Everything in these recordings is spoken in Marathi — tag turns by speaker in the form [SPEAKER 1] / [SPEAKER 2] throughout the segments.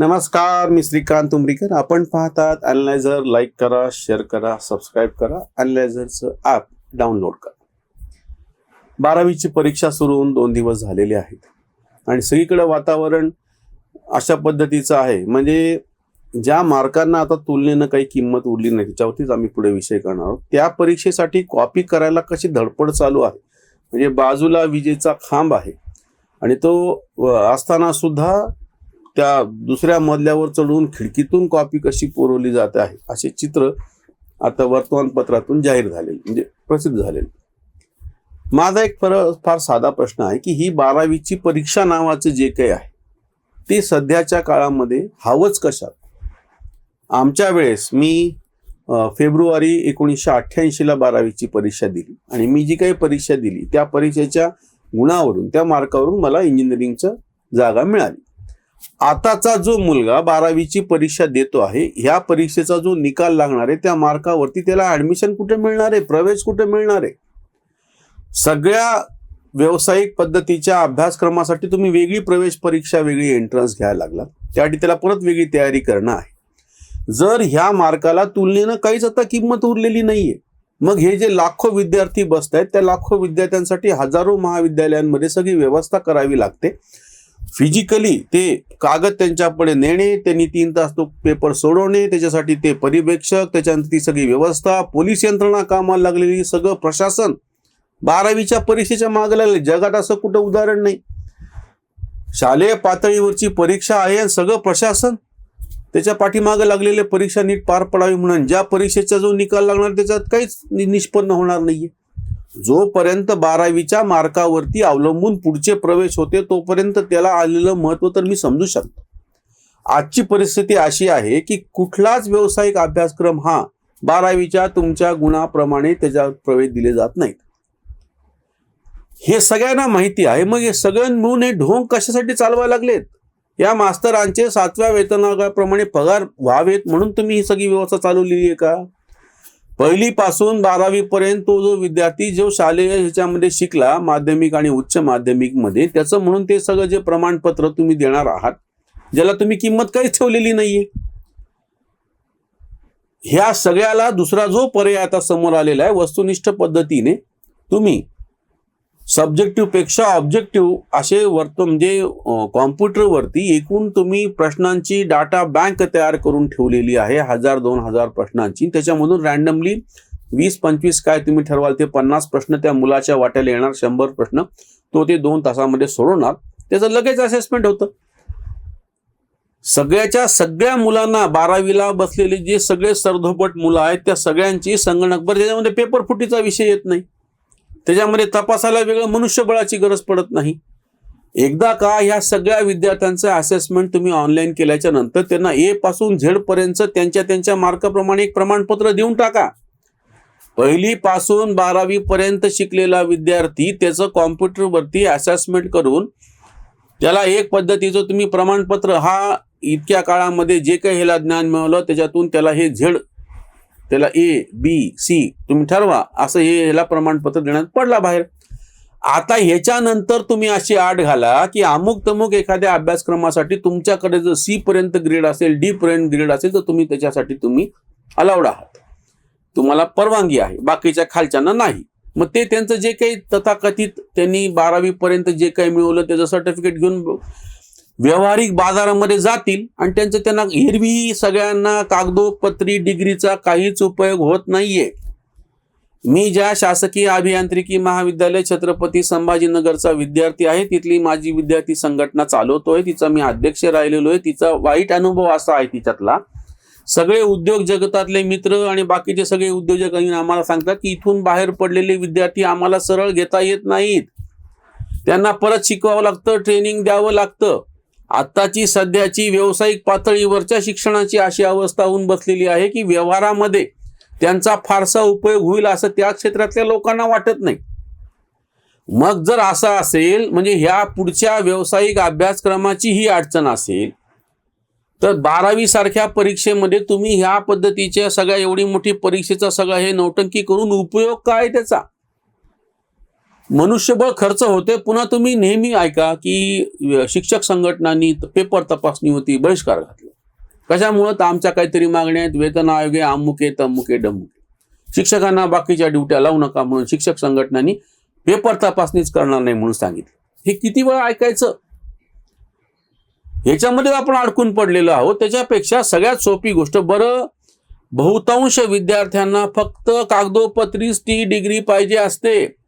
[SPEAKER 1] नमस्कार मी श्रीकांत उमरीकर. आपण पाहतात अनलायझर लाईक करा शेअर करा सबस्क्राईब करा. अनलायझरचं ॲप डाउनलोड करा. बारावीची परीक्षा सुरू होऊन दोन दिवस झालेले आहेत. आणि सगळीकडे वातावरण अशा पद्धतीचं आहे. म्हणजे ज्या मार्कांना आता तुलनेनं काही किंमत उरली नाही त्याच्यावरतीच आम्ही पुढे विषय करणार आहोत. त्या परीक्षेसाठी कॉपी करायला कशी धडपड चालू आहे? म्हणजे बाजूला विजेचा खांब आहे. आणि तो असताना सुद्धा त्या दुसऱ्या मजल्यावर चढून खिडकीतून कॉपी कशी पुरवली जात आहे असे चित्र आता वर्तमानपत्रातून जाहीर झालेले म्हणजे प्रसिद्ध झालेले. माझा एक फर फार साधा प्रश्न आहे की ही बारावीची परीक्षा नावाचं जे काही आहे ते सध्याच्या काळामध्ये हवंच कशात? आमच्या वेळेस मी फेब्रुवारी एकोणीसशे अठ्ठ्याऐंशीला बारावीची परीक्षा दिली आणि मी जी काही परीक्षा दिली त्या परीक्षेच्या गुणावरून त्या मार्कावरून मला इंजिनिअरिंगचं जागा मिळाली. आताचा जो मुलगा बारावीची परीक्षा देतो आहे ह्या परीक्षेचा जो निकाल लागणार आहे त्या मार्कावरती त्याला ऍडमिशन कुठे मिळणार आहे प्रवेश कुठे मिळणार आहे? सगळ्या व्यावसायिक पद्धतीच्या अभ्यासक्रमासाठी तुम्ही वेगळी प्रवेश परीक्षा वेगळी एंट्रन्स घ्यायला लागला त्यासाठी त्याला परत वेगळी तयारी करणं आहे. जर ह्या मार्काला तुलनेनं काहीच आता किंमत उरलेली नाहीये मग हे जे लाखो विद्यार्थी बसत आहेत त्या लाखो विद्यार्थ्यांसाठी हजारो महाविद्यालयांमध्ये सगळी व्यवस्था करावी लागते. फिजिकली ते कागद त्यांच्याकडे नेणे त्यांनी तीन तास तो पेपर सोडवणे त्याच्यासाठी ते परिवेक्षक त्याच्यानंतर ती सगळी व्यवस्था पोलीस यंत्रणा कामाला लागलेली सगळं प्रशासन बारावीच्या परीक्षेच्या मागे लागले. जगात असं कुठं उदाहरण नाही. शालेय पातळीवरची परीक्षा आहे आणि सगळं प्रशासन त्याच्या पाठीमागे लागलेले परीक्षा नीट पार पडावी म्हणून ज्या परीक्षेचा जो निकाल लागणार त्याच्यात काहीच निष्पन्न होणार नाहीये. जोपर्यंत बारावीच्या मार्कावरती अवलंबून पुढचे प्रवेश होते तोपर्यंत त्याला आलेलं महत्त्व तर मी समजू शकतो. आजची परिस्थिती अशी आहे की कुठलाच व्यावसायिक अभ्यासक्रम हा बारावीच्या तुमच्या गुणाप्रमाणे त्याच्यावर प्रवेश दिले जात नाहीत. हे सगळ्यांना माहिती आहे. मग हे सगळं मिळून हे ढोंग कशासाठी चालवायला लागलेत? या मास्तरांचे सातव्या वेतनाप्रमाणे पगार व्हावेत म्हणून तुम्ही ही सगळी व्यवस्था चालवलेली आहे का? पहिली पासून बारावी पर्यंत तो जो विद्यार्थी जो शालेय ह्याच्यामध्ये शिकला माध्यमिक आणि उच्च माध्यमिकमध्ये त्याचं म्हणून ते सगळं जे प्रमाणपत्र तुम्ही देणार आहात ज्याला तुम्ही किंमत काहीच ठेवलेली नाहीये. ह्या सगळ्याला दुसरा जो पर्याय आता समोर आलेला आहे वस्तुनिष्ठ पद्धतीने तुम्ही सब्जेक्टिव्हपेक्षा ऑब्जेक्टिव्ह असे वर्त म्हणजे कॉम्प्युटरवरती एकूण तुम्ही प्रश्नांची डाटा बँक तयार करून ठेवलेली आहे हजार दोन हजार प्रश्नांची. त्याच्यामधून रॅन्डमली वीस पंचवीस काय तुम्ही ठरवाल ते पन्नास प्रश्न त्या मुलाच्या वाट्याला येणार शंभर प्रश्न. तो ते दोन तासामध्ये सोडवणार. त्याचं लगेच असेसमेंट होतं. सगळ्याच्या सगळ्या मुलांना बारावीला बसलेले जे सगळे सरधोपट मुलं आहेत त्या सगळ्यांची संगणकभर त्याच्यामध्ये पेपर फुटीचा विषय येत नाही. त्याच्यामध्ये तपासायला वेगळं मनुष्यबळाची गरज पडत नाही. एकदा का ह्या सगळ्या विद्यार्थ्यांचं असेसमेंट तुम्ही ऑनलाईन केल्याच्यानंतर त्यांना ए पासून झेड पर्यंत त्यांच्या त्यांच्या मार्काप्रमाणे एक प्रमाणपत्र देऊन टाका. पहिली पासून बारावी पर्यंत शिकलेला विद्यार्थी त्याचं कॉम्प्युटरवरती असेसमेंट करून त्याला एक पद्धतीचं तुम्ही प्रमाणपत्र हा इतक्या काळामध्ये जे काही ह्याला ज्ञान मिळवलं त्याच्यातून त्याला हे झेड त्याला ए बी सी तुम्ही ठरवा. असं हे ह्याला प्रमाणपत्र देण्यात पडला बाहेर. आता ह्याच्यानंतर तुम्ही अशी आठ घाला की अमुक तमुक एखाद्या अभ्यासक्रमासाठी तुमच्याकडे जर सी पर्यंत ग्रेड असेल डी पर्यंत ग्रेड असेल तर तुम्ही त्याच्यासाठी तुम्ही अलाउड आहात. तुम्हाला परवानगी आहे. बाकीच्या खालच्यांना नाही. मग ते त्यांचं जे काही तथाकथित त्यांनी बारावी पर्यंत जे काही मिळवलं त्याचं सर्टिफिकेट घेऊन व्यावहारिक बाजारामध्ये जातील आणि त्यांचं त्यांना हिरवी सगळ्यांना कागदोपत्री डिग्रीचा काहीच उपयोग होत नाहीये. मी ज्या शासकीय अभियांत्रिकी महाविद्यालय छत्रपती संभाजीनगरचा विद्यार्थी आहे तिथली माझी विद्यार्थी संघटना चालवतोय तिचा मी अध्यक्ष राहिलेलो आहे तिचा वाईट अनुभव असा आहे तिच्यातला. सगळे उद्योग जगतातले मित्र आणि बाकीचे सगळे उद्योजक आम्हाला सांगतात की इथून बाहेर पडलेले विद्यार्थी आम्हाला सरळ घेता येत नाहीत. त्यांना परत शिकवावं लागतं ट्रेनिंग द्यावं लागतं. आत्ताची सध्याची व्यावसायिक पातळीवरच्या शिक्षणाची अशी अवस्था होऊन बसलेली आहे की व्यवहारामध्ये त्यांचा फारसा उपयोग होईल असं त्या क्षेत्रातल्या लोकांना वाटत नाही. मग जर असं असेल म्हणजे ह्या पुढच्या व्यावसायिक अभ्यासक्रमाची ही अडचण असेल तर बारावी सारख्या परीक्षेमध्ये तुम्ही ह्या पद्धतीच्या सगळ्या एवढी मोठी परीक्षेचा सगळं हे नौटंकी करून उपयोग काय त्याचा? मनुष्यबळ खर्च होते. पुन्हा तुम्ही नेहमी ऐका की शिक्षक संघटनांनी पेपर तपासणी होती बहिष्कार घातला. कशामुळं? तर आमच्या काहीतरी मागण्या आहेत. वेतन आयोग आहे अमुके तमुके डमुके शिक्षकांना बाकीच्या ड्युट्या लावू नका म्हणून शिक्षक संघटनांनी पेपर तपासणीच करणार नाही म्हणून सांगितलं. हे किती वेळा ऐकायचं? ह्याच्यामध्ये आपण अडकून पडलेलो आहोत. त्याच्यापेक्षा सगळ्यात सोपी गोष्ट बरं बहुतांश विद्यार्थ्यांना फक्त कागदोपत्रीच ती डिग्री पाहिजे असते.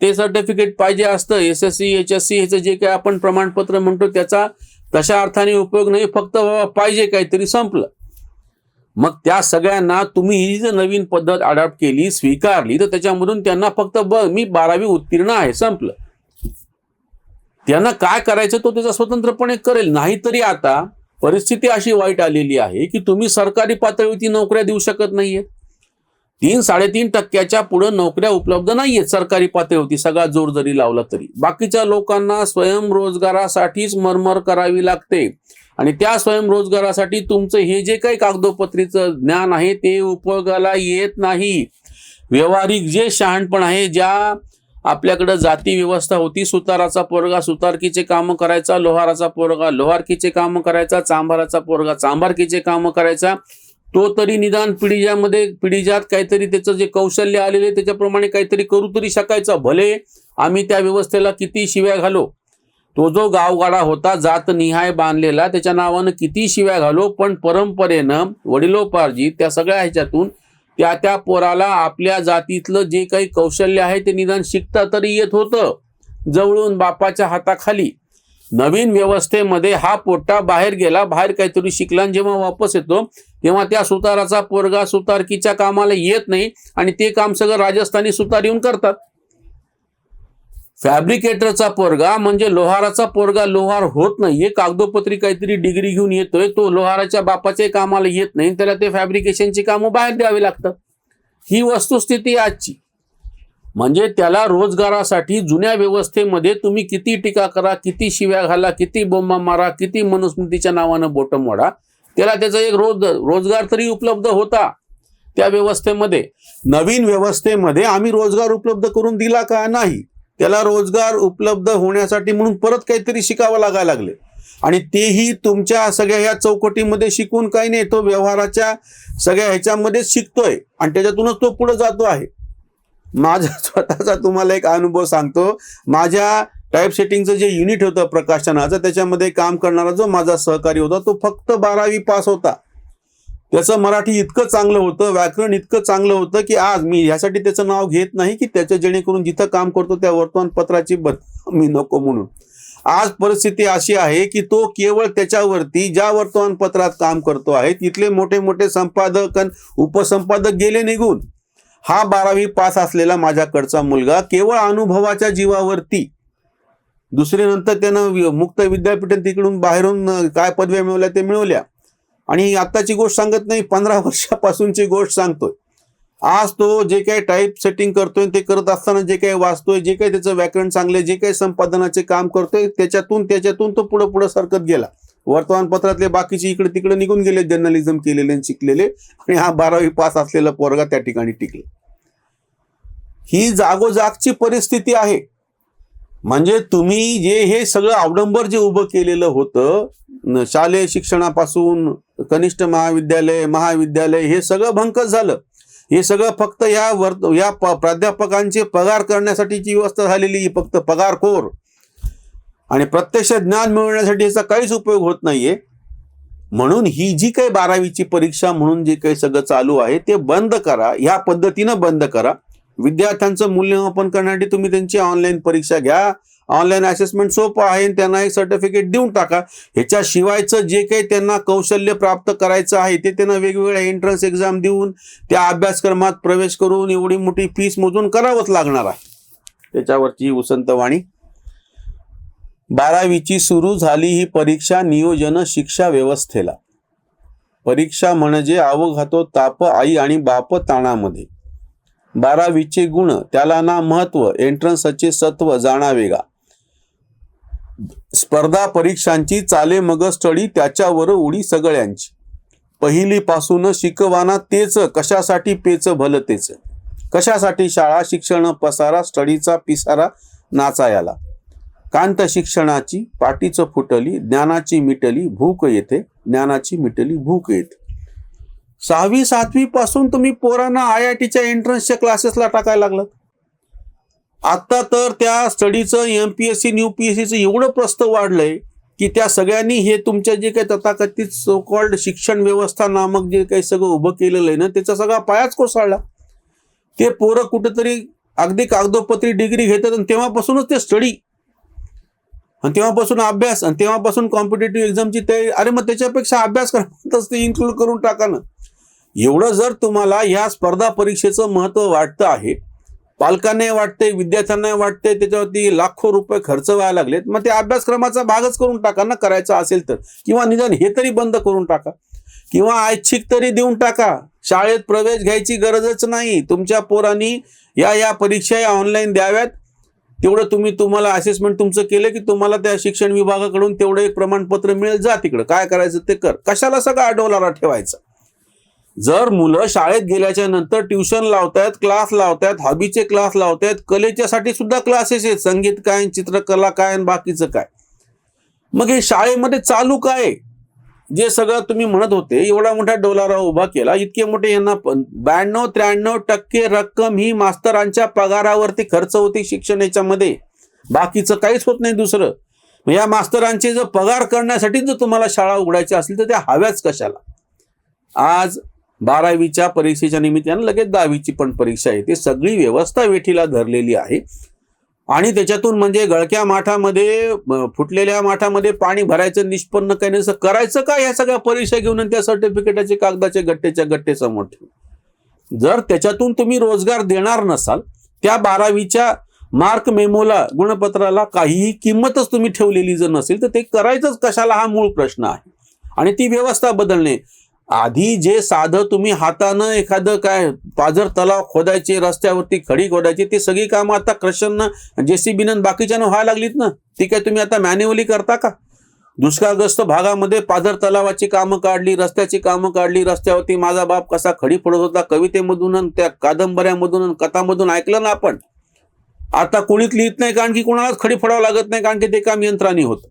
[SPEAKER 1] ते सर्टिफिकेट पाहिजे असतं S S C H S C ह्याचं जे काही आपण प्रमाणपत्र म्हणतो त्याचा तशा अर्थाने उपयोग नाही फक्त पाहिजे काहीतरी संपलं. मग त्या सगळ्यांना तुम्ही ही जर नवीन पद्धत अडॉप्ट केली स्वीकारली तर त्याच्यामधून त्यांना फक्त बघ मी बारावी उत्तीर्ण आहे संपलं. त्यांना काय करायचं तो त्याचा स्वतंत्रपणे करेल. नाहीतरी आता परिस्थिती अशी वाईट आलेली आहे की तुम्ही सरकारी पातळीवरती नोकऱ्या देऊ शकत नाहीये तीन साडेतीन टक्क्याच्या पुढे नोकऱ्या उपलब्ध नाहीयेत. सरकारी पातळीवरती सगळा जोर जरी लावला तरी. बाकीच्या लोकांना स्वयंरोजगारासाठीच मरमर करावी लागते. आणि त्या स्वयंरोजगारासाठी तुमचं हे जे काही कागदोपत्रीचं ज्ञान आहे ते उपयोगाला येत नाही. व्यवहारिक जे शहाणपण आहे ज्या आपल्याकडं जाती व्यवस्था होती सुताराचा पोरगा सुतारकीचे कामं करायचा लोहाराचा पोरगा लोहारकीचे कामं करायचा चांभाराचा पोरगा चांभारकीचे कामं करायचा तो तरी निदान पिढीजामध्ये पिढीजात काहीतरी त्याचं जे कौशल्य आलेले त्याच्याप्रमाणे काहीतरी करू तरी शकायचा. भले आम्ही त्या व्यवस्थेला किती शिव्या घालो. तो जो गावगाडा होता जात निहाय बांधलेला त्याच्या नावानं किती शिव्या घालो पण परंपरेनं वडिलोपार्जित त्या सगळ्या ह्याच्यातून त्या त्या पोराला आपल्या जातीतलं जे काही कौशल्य आहे ते निदान शिकता तरी येत होतं. जवळून बापाच्या हाताखाली. नवीन व्यवस्थेमध्ये हा पोट्टा बाहेर गेला बाहेर काहीतरी शिकला आणि जेव्हा वापस येतो तेव्हा त्या सुताराचा पोरगा सुतारकीच्या कामाला येत नाही आणि ते काम सगळं राजस्थानी सुतार येऊन करतात. फॅब्रिकेटरचा पोरगा म्हणजे लोहाराचा पोरगा लोहार होत नाहीये कागदोपत्री काहीतरी डिग्री घेऊन येतोय तो लोहाराच्या बापाच्याही कामाला येत नाही त्याला ते फॅब्रिकेशनची कामं बाहेर द्यावी लागतात. ही वस्तुस्थिती आजची. म्हणजे त्याला रोजगारासाठी जुन्या व्यवस्थेमध्ये तुम्ही किती टीका करा किती शिव्या घाला किती बोंबा मारा किती मनुस्मृतीच्या नावानं बोटम वाढा त्याला त्याचा एक रोज रोजगार तरी उपलब्ध होता त्या व्यवस्थेमध्ये. नवीन व्यवस्थेमध्ये आम्ही रोजगार उपलब्ध करून दिला का नाही? त्याला रोजगार उपलब्ध होण्यासाठी म्हणून परत काहीतरी शिकावं लागायला लागले. आणि तेही तुमच्या सगळ्या ह्या चौकटीमध्ये शिकून काही नाही तो व्यवहाराच्या सगळ्या ह्याच्यामध्येच शिकतोय आणि त्याच्यातूनच तो पुढे जातो आहे. माझा स्वतःचा तुम्हाला एक अनुभव सांगतो. माझ्या टाईप सेटिंगचं जे युनिट होतं प्रकाशनाचं त्याच्यामध्ये काम करणारा जो माझा सहकारी होता तो फक्त बारावी पास होता. त्याचं मराठी इतकं चांगलं होतं व्याकरण इतकं चांगलं होतं की आज मी ह्यासाठी त्याचं नाव घेत नाही की त्याचं जेणेकरून जिथं काम करतो त्या वर्तमानपत्राची बद मी नको म्हणून. आज परिस्थिती अशी आहे की तो केवळ त्याच्यावरती ज्या वर्तमानपत्रात काम करतो आहे तिथले मोठे मोठे संपादक आणि उपसंपादक गेले निघून. हा बारावी पास असलेला माझ्याकडचा मुलगा केवळ अनुभवाच्या जीवावरती. दुसरे नंतर त्यानं मुक्त विद्यापीठ तिकडून बाहेरून काय पदव्या मिळवल्या ते मिळवल्या. आणि आत्ताची गोष्ट सांगत नाही पंधरा वर्षापासूनची गोष्ट सांगतोय. आज तो जे काही टाईप सेटिंग करतोय ते करत असताना जे काही वाचतोय जे काही त्याचं व्याकरण चांगले जे काही संपादनाचे काम करतोय त्याच्यातून त्याच्यातून तो पुढं पुढं सरकत गेला. वर्तमानपत्रातले बाकीचे इकडे तिकडे निघून गेले जर्नलिझम केलेले आणि शिकलेले. आणि हा बारावी पास असलेला पोरगा त्या ठिकाणी टिकले. ही जागोजागची परिस्थिती आहे. म्हणजे तुम्ही जे हे सगळं अवडंबर जे उभं केलेलं होतं शालेय शिक्षणापासून कनिष्ठ महाविद्यालय महाविद्यालय हे सगळं भंकस झालं. हे सगळं फक्त या वर्त या प्राध्यापकांचे पगार करण्यासाठीची व्यवस्था झालेली फक्त पगारखोर. आणि प्रत्यक्ष ज्ञान मिळवण्यासाठी याचा काहीच उपयोग होत नाहीये. म्हणून ही जी काही बारावीची परीक्षा म्हणून जे काही सगळं चालू आहे ते बंद करा. ह्या पद्धतीनं बंद करा. विद्यार्थ्यांचं मूल्यमापन करण्यासाठी तुम्ही त्यांची ऑनलाईन परीक्षा घ्या. ऑनलाईन असेसमेंट सोपं आहे आणि त्यांना एक सर्टिफिकेट देऊन टाका. ह्याच्याशिवायचं जे काही त्यांना कौशल्य प्राप्त करायचं आहे ते त्यांना वेगवेगळ्या एंट्रन्स एक्झाम देऊन त्या अभ्यासक्रमात प्रवेश करून एवढी मोठी फीस मोजून करावंच लागणार आहे. त्याच्यावरची उसंतवाणी बारावीची सुरू झाली ही परीक्षा नियोजन शिक्षा व्यवस्थेला. परीक्षा म्हणजे अवघातो ताप आई आणि बाप ताणामध्ये. बारावीचे गुण त्याला ना महत्त्व एंट्रन्सचे सत्व जाणावे गा स्पर्धा परीक्षांची चाले मग स्टडी त्याच्यावर उडी सगळ्यांची. पहिलीपासून शिकवाना तेच कशासाठी पेच भलतेच? कशासाठी शाळा शिक्षण पसारा स्टडीचा पिसारा नाचायाला? कांत शिक्षणाची पाठीचं फुटली ज्ञानाची मिटली भूक येते. ज्ञानाची मिटली भूक येते. सहावी सातवी पासून तुम्ही पोरांना आय आय टीच्या एंट्रन्सच्या क्लासेसला टाकायला लागलात. आत्ता तर त्या स्टडीचं M P S C new P S सीचं एवढं प्रस्त वाढलंय की त्या सगळ्यांनी हे तुमच्या जे काही तथाकथित सो कॉल्ड शिक्षण व्यवस्था नामक जे काही सगळं उभं केलेलं आहे ना त्याचा सगळा पायाच कोसळला. ते पोरं कुठेतरी अगदी कागदोपत्री डिग्री घेतात आणि तेव्हापासूनच ते स्टडी आणि तेव्हापासून अभ्यास आणि तेव्हापासून कॉम्पिटेटिव्ह एक्झामची तयारी. अरे मग त्याच्यापेक्षा अभ्यास करताच ते इन्क्लूड करून टाका ना. एवढं जर तुम्हाला या स्पर्धा परीक्षेचं महत्त्व वाटतं आहे पालकांनाही वाटते विद्यार्थ्यांना वाटते त्याच्यावरती लाखो रुपये खर्च व्हायला लागलेत मग ते अभ्यासक्रमाचा भागच करून टाका ना करायचा असेल तर. किंवा निदान हे तरी बंद करून टाका. किंवा ऐच्छिक तरी देऊन टाका. शाळेत प्रवेश घ्यायची गरजच नाही. तुमच्या पोरांनी या या परीक्षा या ऑनलाईन द्याव्यात. तेवढं तुम्ही तुम्हाला असेसमेंट तुमचं केलं की तुम्हाला त्या शिक्षण विभागाकडून तेवढं एक प्रमाणपत्र मिळेल. जा तिकडं. काय करायचं ते कर. कशाला सगळं आडवलारा ठेवायचा? जर मुलं शाळेत गेल्याच्यानंतर ट्युशन लावतायत क्लास लावतायत हॉबीचे क्लास लावतायत कलेच्यासाठी सुद्धा क्लासेस आहेत. संगीत काय चित्रकला काय आणि बाकीचं काय? मग हे शाळेमध्ये चालू काय जे सगळं तुम्ही म्हणत होते एवढा मोठा डोलारा उभा केला इतके मोठे यांना ब्याण्णव त्र्याण्णव टक्के रक्कम ही मास्तरांच्या पगारावरती खर्च होती शिक्षण याच्यामध्ये. बाकीचं काहीच होत नाही दुसरं. या मास्तरांचे जर पगार करण्यासाठी जर तुम्हाला शाळा उघडायच्या असतील तर त्या हव्याच कशाला? आज बारावीच्या परीक्षेच्या निमित्तानं लगेच दहावीची पण परीक्षा आहे. सगळी व्यवस्था वेठीला धरलेली आहे. आणि त्याच्यातून म्हणजे गळक्या माठामध्ये फुटलेल्या माठामध्ये पाणी भरायचं निष्पन्न काही नाही. करायचं काय या सगळ्या परीक्षा घेऊन त्या सर्टिफिकेटाचे कागदाचे गट्टेच्या गट्टे समोर ठेवून? जर त्याच्यातून तुम्ही रोजगार देणार नसाल त्या बारावीच्या मार्क मेमोला गुणपत्राला काहीही किंमतच तुम्ही ठेवलेली जर नसेल तर ते करायचंच कशाला हा मूळ प्रश्न आहे. आणि ती व्यवस्था बदलणे. आधी जे साधं तुम्ही हातानं एखादं काय पाझर तलाव खोदायचे रस्त्यावरती खडी खोदायची ती सगळी कामं आता क्रशननं जेसीबीनं बाकीच्यानं व्हायला लागलीत ना? ती काय तुम्ही आता मॅन्युअली करता का? दुष्काळग्रस्त भागामध्ये पाझर तलावाची कामं काढली रस्त्याची कामं काढली रस्त्यावरती माझा बाप कसा खडी फोडत होता कवितेमधून आणि त्या कादंबऱ्यामधून कथामधून ऐकलं ना आपण? आता कोणीच लिहित नाही कारण की कोणालाच खडी फोडावं लागत नाही कारण की ते काम यंत्राने होतं.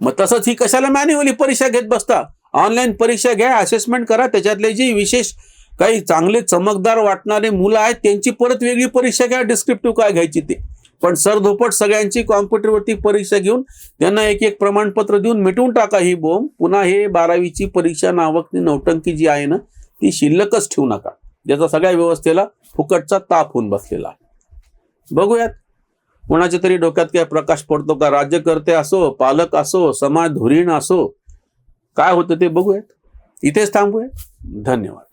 [SPEAKER 1] मग तसंच ही कशाला मॅन्युअली परीक्षा घेत बसता? ऑनलाईन परीक्षा घ्या असेसमेंट करा. त्याच्यातले जे विशेष काही चांगले चमकदार वाटणारे मुलं आहेत त्यांची परत वेगळी परीक्षा घ्या. डिस्क्रिप्टिव्ह काय घ्यायची ते. पण सरधोपट सगळ्यांची कॉम्प्युटरवरती परीक्षा घेऊन त्यांना एक एक प्रमाणपत्र देऊन मिटवून टाका ही बोंब पुन्हा हे बारावीची परीक्षा नावक नौटंकी जी आहे ना ती शिल्लकच ठेवू नका. ज्याचा सगळ्या व्यवस्थेला फुकटचा ताप होऊन बसलेला आहे. बघूयात. कोणाच्या तरी डोक्यात काय प्रकाश पडतो का? राज्यकर्ते असो पालक असो समाज धुरीण असो काय होतं ते बघूयात. इथेच थांबूयात. धन्यवाद.